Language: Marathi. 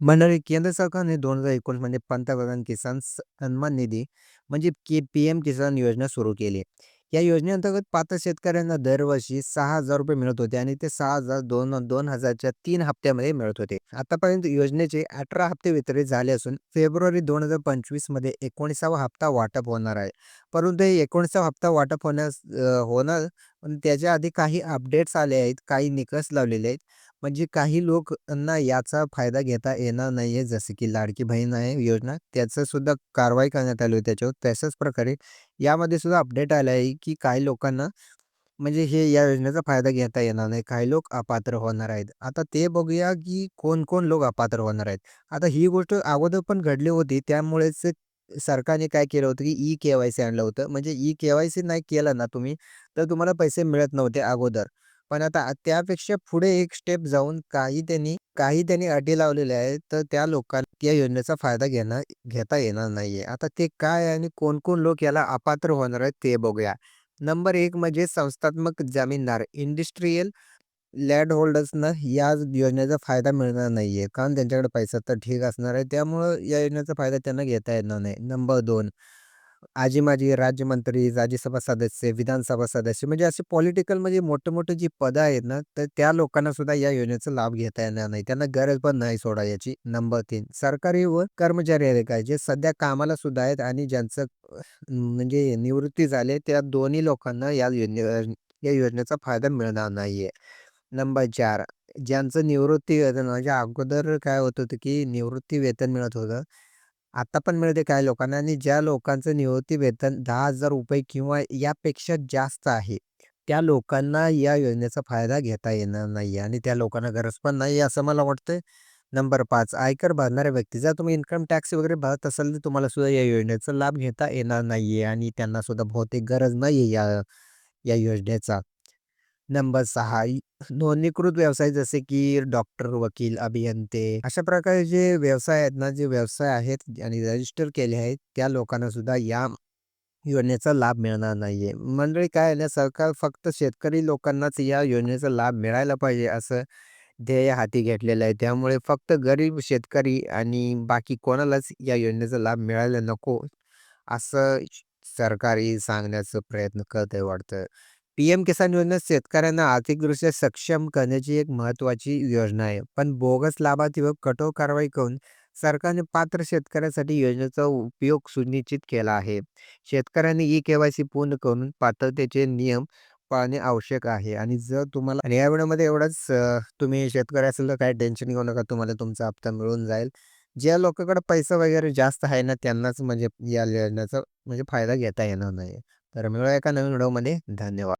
मंडळी केंद्र सरकारने दोन हजार एकोणीसमध्ये पंतप्रधान किसान सन्मान निधी म्हणजे के पी एम किसान योजना सुरू केली. या योजनेअंतर्गत पात्र शेतकऱ्यांना दरवर्षी सहा हजार रुपये मिळत होते आणि ते सहा हजार दोन दोन हजारच्या तीन हप्त्यामध्ये मिळत होते. आतापर्यंत योजनेचे अठरा हप्ते वितरित झाले असून फेब्रुवारी दोन हजार पंचवीसमध्ये एकोणीसावा हप्ता वाटप होणार आहे. परंतु हे एकोणीसावा हप्ता वाटप होण्यास होणार पण त्याच्या आधी काही अपडेट्स आले आहेत, काही निकष लावलेले आहेत. म्हणजे काही लोकांना याचा फायदा घेता येणार नाहीये. जसं की लाडकी बहीण आहे योजना, त्याचं सुद्धा कारवाई करण्यात आली होती त्याच्यावर. तशाच प्रकारे यामध्ये सुद्धा अपडेट आलं आहे, की काही लोकांना म्हणजे हे या योजनेचा फायदा घेता येणार नाही. काही लोक अपात्र होणार आहेत. आता ते बघूया, की कोण-कोण लोक अपात्र होणार आहेत. आता ही गोष्ट अगोदर पण घडली होती. त्यामुळेच सरकारने काय केलं होतं, की ई-के-वाय-सी आणलं होतं. म्हणजे ई-के-वाय-सी नाही केलं ना तुम्ही, तर तुम्हाला पैसे मिळत नव्हते अगोदर. पण आता त्यापेक्षा पुढे एक स्टेप जाऊन काही त्यांनी काही त्यांनी अटी लावलेल्या आहेत. तर त्या लोकांना या योजनेचा फायदा घेणं घेता येणार नाहीये. आता ते काय आणि कोण-कोण लोक याला अपात्र होणार आहेत ते बघूया. नंबर एक म्हणजे संस्थात्मक जमीनदार, इंडस्ट्रियल लँड होल्डर्सना या योजनेचा फायदा मिळणार नाहीये. कारण त्यांच्याकडे पैसा तर ठीक असणार आहे. त्यामुळं या योजनेचा फायदा त्यांना घेता येणार नाही. नंबर दोन आजी-माजी राज्यमंत्री, राज्यसभा सदस्य, विधानसभा सदस्य म्हणजे असे पॉलिटिकल म्हणजे मोठे-मोठे जी पदं आहेत ना, तर त्या लोकांना सुद्धा या योजनेचा लाभ घेता येणार नाही. त्यांना गरज पण नाही सोडा याची. नंबर 3 सरकारी व कर्मचारी आहेत काय, जे सध्या कामाला सुद्धा आहेत आणि ज्यांचं म्हणजे निवृत्ती झाली त्या दोन्ही लोकांना या योजने या योजनेचा फायदा मिळणार नाहीये. नंबर 4 ज्यांचं निवृत्ती वेतन म्हणजे अगोदर काय होत होतं, की निवृत्ती वेतन मिळत होतं. आता पण मिळते काही लोकांना आणि ज्या लोकांचं निवृत्ती वेतन ₹10,000 किंवा यापेक्षा जास्त आहे, त्या लोकांना या योजनेचा फायदा घेता येणार नाही आणि त्या लोकांना गरज पण नाही असं मला वाटतंय. नंबर पाच आयकर भरणाऱ्या व्यक्ती, जर तुम्ही इन्कम टॅक्स वगैरे भरत असाल, तर तुम्हाला सुद्धा या योजनेचा लाभ घेता येणार नाहीये आणि त्यांना सुद्धा बहुतेक गरज नाहीये या या योजनेचा. नंबर सहा नोंदणीकृत व्यवसाय जसे की डॉक्टर, वकील, अभियंते अशा प्रकारे जे व्यवसाय आहेत ना, जे व्यवसाय आहेत आणि रजिस्टर केले आहेत, त्या लोकांना सुद्धा या योजनेचा लाभ मिळणार नाहीये. मंडळी काय आहे ना, सरकार फक्त शेतकरी लोकांनाच या योजनेचा लाभ मिळायला पाहिजे असं ध्येय हाती घेतलेलं आहे. त्यामुळे फक्त गरीब शेतकरी आणि बाकी कोणालाच या योजनेचा लाभ मिळायला नको, असं सरकारही सांगण्याचा प्रयत्न करतंय वाटतं. पीएम किसान योजना शेतकऱ्यांना आर्थिकदृष्ट्या सक्षम करण्याची एक महत्त्वाची योजना आहे. पण बोगस लाभार्थीवर कठोर कारवाई करून सरकारने पात्र शेतकऱ्यांसाठी योजनेचा उपयोग सुनिश्चित केला आहे. शेतकऱ्यांनी ई-के-वाय-सी पूर्ण करून पात्रतेचे नियम पाळणे आवश्यक आहे आणि जर तुम्हाला आणि या वेळेमध्ये एवढंच तुम्ही शेतकरी असेल तर काही टेन्शन घेऊ नका. तुम्हाला तुमचा हप्ता मिळून जाईल. ज्या लोकांकडे पैसा वगैरे जास्त आहे ना, त्यांनाच म्हणजे या योजनेचा म्हणजे फायदा घेता येणार नाही. तर मिळूया एका नवीन व्हिडिओमध्ये. धन्यवाद.